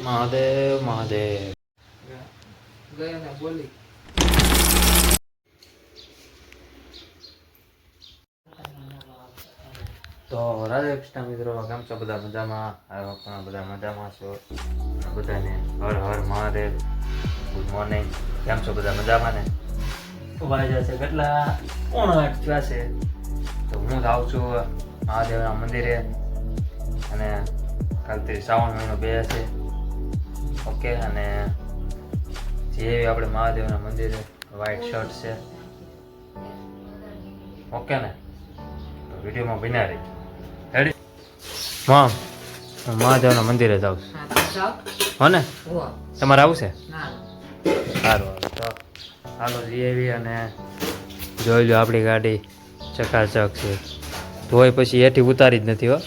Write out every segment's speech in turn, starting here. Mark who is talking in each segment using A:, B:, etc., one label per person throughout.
A: મહાદેવ મહાદેવ.
B: ગયા બોલી.
A: તો રાધે કૃષ્ણ મિત્રો કેમ છો બધા મજામાં? આવ્યો પણ બધા મજામાં છો. બધાને હર હર મહાદેવ. ગુડ મોર્નિંગ કેમ છો બધા મજામાં ને? વાગ્યા છે. કેટલા કોણ થયા છે? તો હું જાઉં છું મહાદેવના મંદિરે. અને કાલથી શ્રાવણ મહિનો બે છે ઓકે અને જે આપણે મહાદેવના મંદિરે વ્હાઈટ શર્ટ છે. ઓકે ને? તો વિડીયોમાં બન્યા રહી. રેડી હા હું મહાદેવના મંદિરે જાઉં છું.
B: હા તો જાઓ.
A: હો ને? તમારે આવું છે? સારું હાલો તો હાલો જઈ આવી અને જોઈ લો આપણી ગાડી ચકાચક છે. ધોઈ પછી એથી ઉતારી જ નથી હો.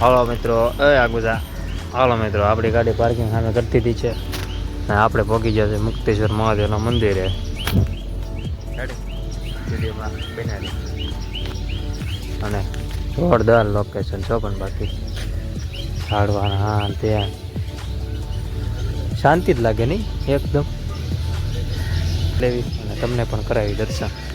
A: હાલો મિત્રો એ આગુજા હાલો મિત્રો આપણી ગાડી પાર્કિંગ સામે કરતી હતી છે. ને આપણે પહોંચી ગયા છે મુક્તેશ્વર મહાદેવના મંદિરે. અને જોરદાર લોકેશન છો પણ બાકી. ઝાડવાના, હા ત્યાં. શાંતિ જ લાગે નહીં, એકદમ. લેવી અને તમને પણ કરાવી દર્શન.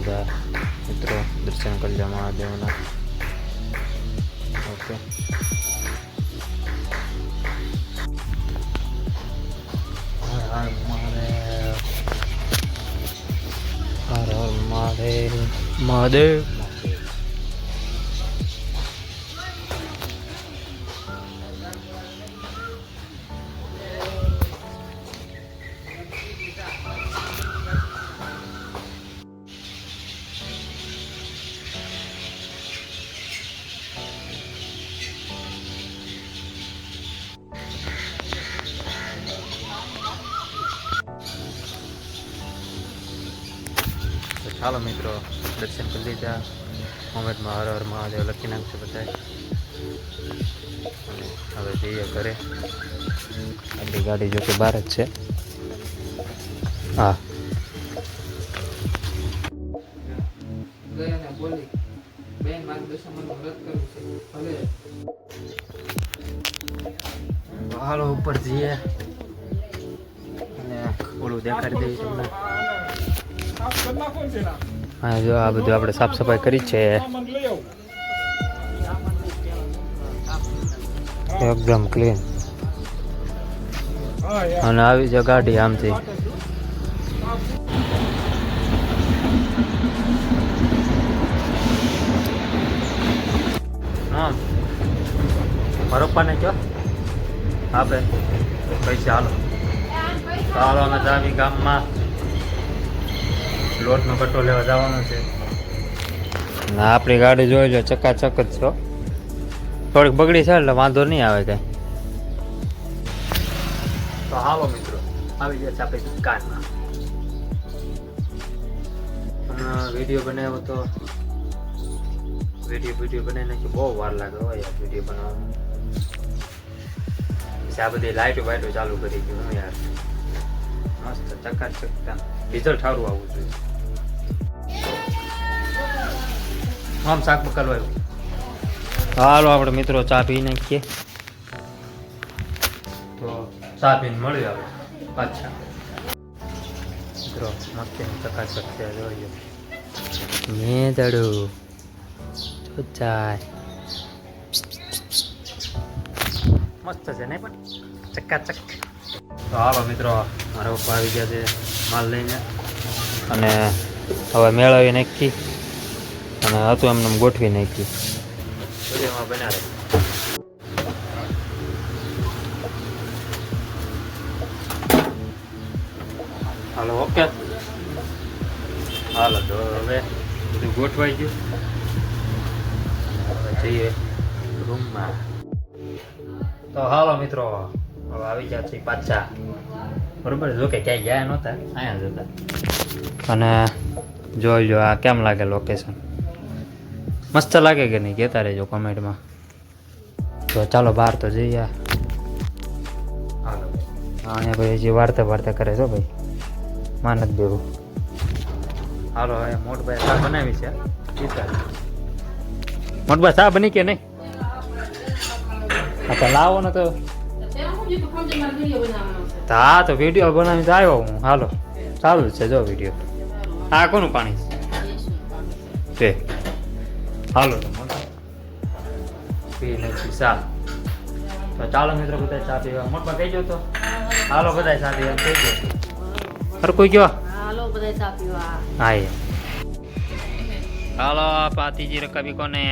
A: બધા મિત્રો દર્શન કરી લો મહાદેવના. ઓકે. મહાદેવ. મહાદેવ. ચાલો મિત્રો દર્શન કરી લીધા. મોમેન્ટમાં હર હર મહાદેવ લખી નાખશે બધા હવે જઈએ ઘરે. આપણી ગાડી જોકે બહાર જ છે. હા.
B: ગયા બેન માર્ગદર્શન મને રદ કરવું છે. ભલે.
A: હાલો ઉપર જઈએ. અને ઓલું દેખાડી દઈએ તમને. હા, જો આ બધું આપણે સાફ સફાઈ કરી છે. એકદમ ક્લીન અને આવી છે ગાડી આમથી. હા. મારો પપ્પાને કહો. આપે પૈસા હાલો હાલો અમે ગામમાં. લોટનો કટ્ટો લેવા જવાનો છે. ના આપણી ગાડી જોઈ લો ચકાચક જ છો. થોડીક બગડી છે એટલે વાંધો નહીં આવે કઈ. તો હાલો મિત્રો આવી ગયા છે આપણી હમણાં વીડિયો બનાવ્યો તો વીડિયો વીડિયો બનાવી નાખી બહુ વાર લાગે હોય યાર વીડિયો બનાવવામાં પછી આ બધી લાઈટો વાઇટો ચાલુ કરી હતી હું યાર. મસ્ત ચકાચક રિઝલ્ટ સારું આવવું જોઈએ. આમ શાક બકલવાયું હાલો આપણે મિત્રો ચા પી નાખીએ. તો ચા પીને મળ્યું આપણે પાછા. મિત્રો મસ્ત ચકાચક છે જોઈએ. મેદડું. ચાય. મસ્ત મસ્ત છે નહીં પણ? ચકાચક. તો હાલો મિત્રો મારા પપ્પા આવી ગયા છે માલ લઈને. અને હવે મેળવી નાખી અને હતું એમને એમ ગોઠવી નાખ્યું. Hello okay? હાલો તો હવે બધું ગોઠવાઈ ગયું. હવે જઈએ રૂમમાં. તો હાલો મિત્રો હવે આવી ગયા છે પાછા. બરોબર? જો કે ક્યાંય ગયા નહોતા અહીંયા જ હતા. અને જોઈ લો આ કેમ લાગે લોકેશન મસ્ત લાગે કે નહીં કહેતા રહેજો કોમેન્ટમાં. તો ચાલો બહાર તો જઈએ. અહીંયા ભાઈ હજી વાર્તા વાર્તા કરે છો ભાઈ. માનત બેવું હાલો હવે મોટભાઈ શાહ બનાવી છે. મોટભાઈ શાહ બની કે નહીં? હા લાવો ને તો. હા, તો વીડિયો બનાવીને તો આવ્યો હું. હાલો, ચાલુ છે જો વીડિયો આ કોનું પાણી? તે. હાલો પી નાખી ચા તો ચાલો મિત્રો બધા ચા પીવા. મોટમાં કહી જો તો. હાલો બધા ચા પીવા. કહી દો અરે કોઈ કયો?
C: હાલો બધા ચા પીવા.
A: હા હાલો પાતીજી રકાબી કોને?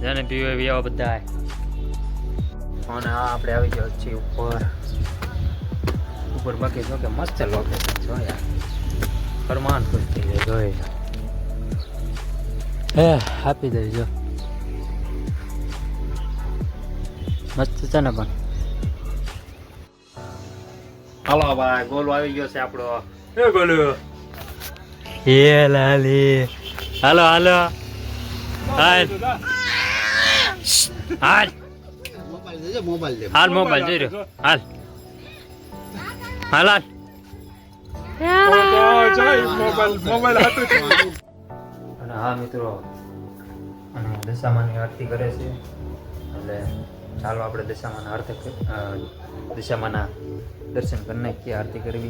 A: જેને પીવે પીવો બધા અને આ આપણે આવી ગયો છીએ ઉપર. ઉપર બાકી જો કે મસ્ત લોકેશન જો યાર. ફરમાન ખુશ થઈ જાય જોઈ હે આપી જો. મસ્ત છે ને પણ. હાલો ભાઈ ગોલો આવી ગયો છે આપણો. એ ગોલો. એ લાલી. હાલો હાલો. હાલ. હાલ. હાલ મોબાઈલ જોઈ રહ્યો. હાલ. હાલ હાલ. અને હા, મિત્રો. અને દશામાની આરતી કરે છે. એટલે ચાલો આપણે દશામાના આરતી દશામાના દર્શન કરી નાખીએ, આરતી કરવી.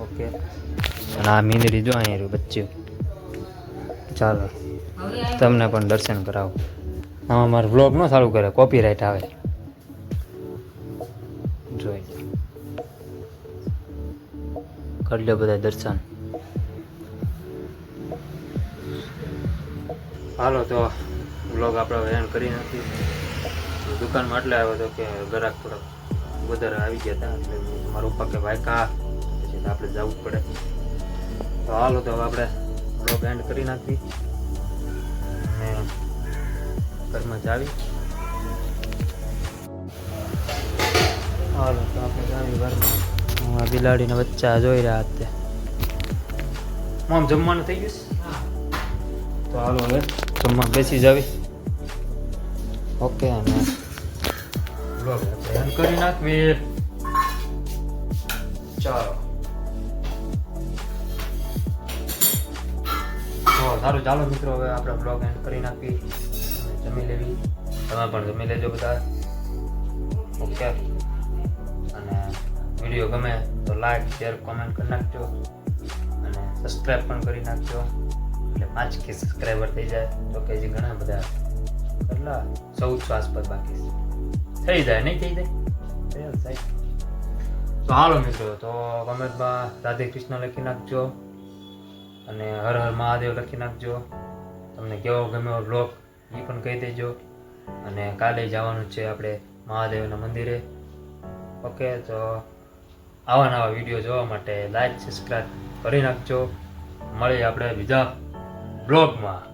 A: ઓકે. અને આ મીંદડી જો અહીંયા રહ્યું, બચ્ચું. ચાલો. તમને પણ દર્શન કરાવો. આમાં મારો બ્લોગ ન ચાલુ કરે કોપીરાઇટ આવે. જોઈ. કરી લો બધા દર્શન. હાલો, તો બ્લોગ આપણે એન્ડ કરી નથી દુકાનમાં એટલે આવ્યો હતો કે ગ્રાહક થોડાક વધારે આવી ગયા હતા, એટલે મારા પપ્પા કે, ભાઈ, કા? પછી આપણે જવું પડે. તો હાલો, તો આપણે બ્લોગ એન્ડ કરી નાખી અને ઘરમાં જાવી હાલો, તો આપણે જાવી ઘરમાં. બિલાડીના બચ્ચા જોઈ રહ્યા હતા આમ જમવાનું થઈ ગયું? તો હાલો હવે જમવા બેસી જાવી. ઓકે અને ધ્યાન કરી નાખવી. ચાલો. સારું ચાલો મિત્રો હવે આપણે બ્લોગ એન્ડ કરી નાખી જમી લેવી. તમે પણ જમી લેજો બધા. ઓકે? અને વીડિયો ગમે તો લાઈક શેર કોમેન્ટ કરી નાખજો. અને સબસ્ક્રાઈબ પણ કરી નાખજો. એટલે પાંચ કે સબસ્ક્રાઈબર થઈ જાય તો કે હજી ઘણા બધા કેટલા ચૌદસો આસપાસ બાકી છે. થઈ જાય નહીં થઈ જાય? થઈ તો હાલો મિત્રો તો કમેન્ટમાં રાધે કૃષ્ણ લખી નાખજો અને હર હર મહાદેવ લખી નાખજો. તમને કેવો ગમ્યો બ્લોગ એ પણ કહી દેજો. અને કાલે જવાનું છે આપણે મહાદેવના મંદિરે. ઓકે તો આવા નવા વીડિયો જોવા માટે લાઈક સબસ્ક્રાઈબ કરી નાખજો. મળીએ આપણે બીજા બ્લોગમાં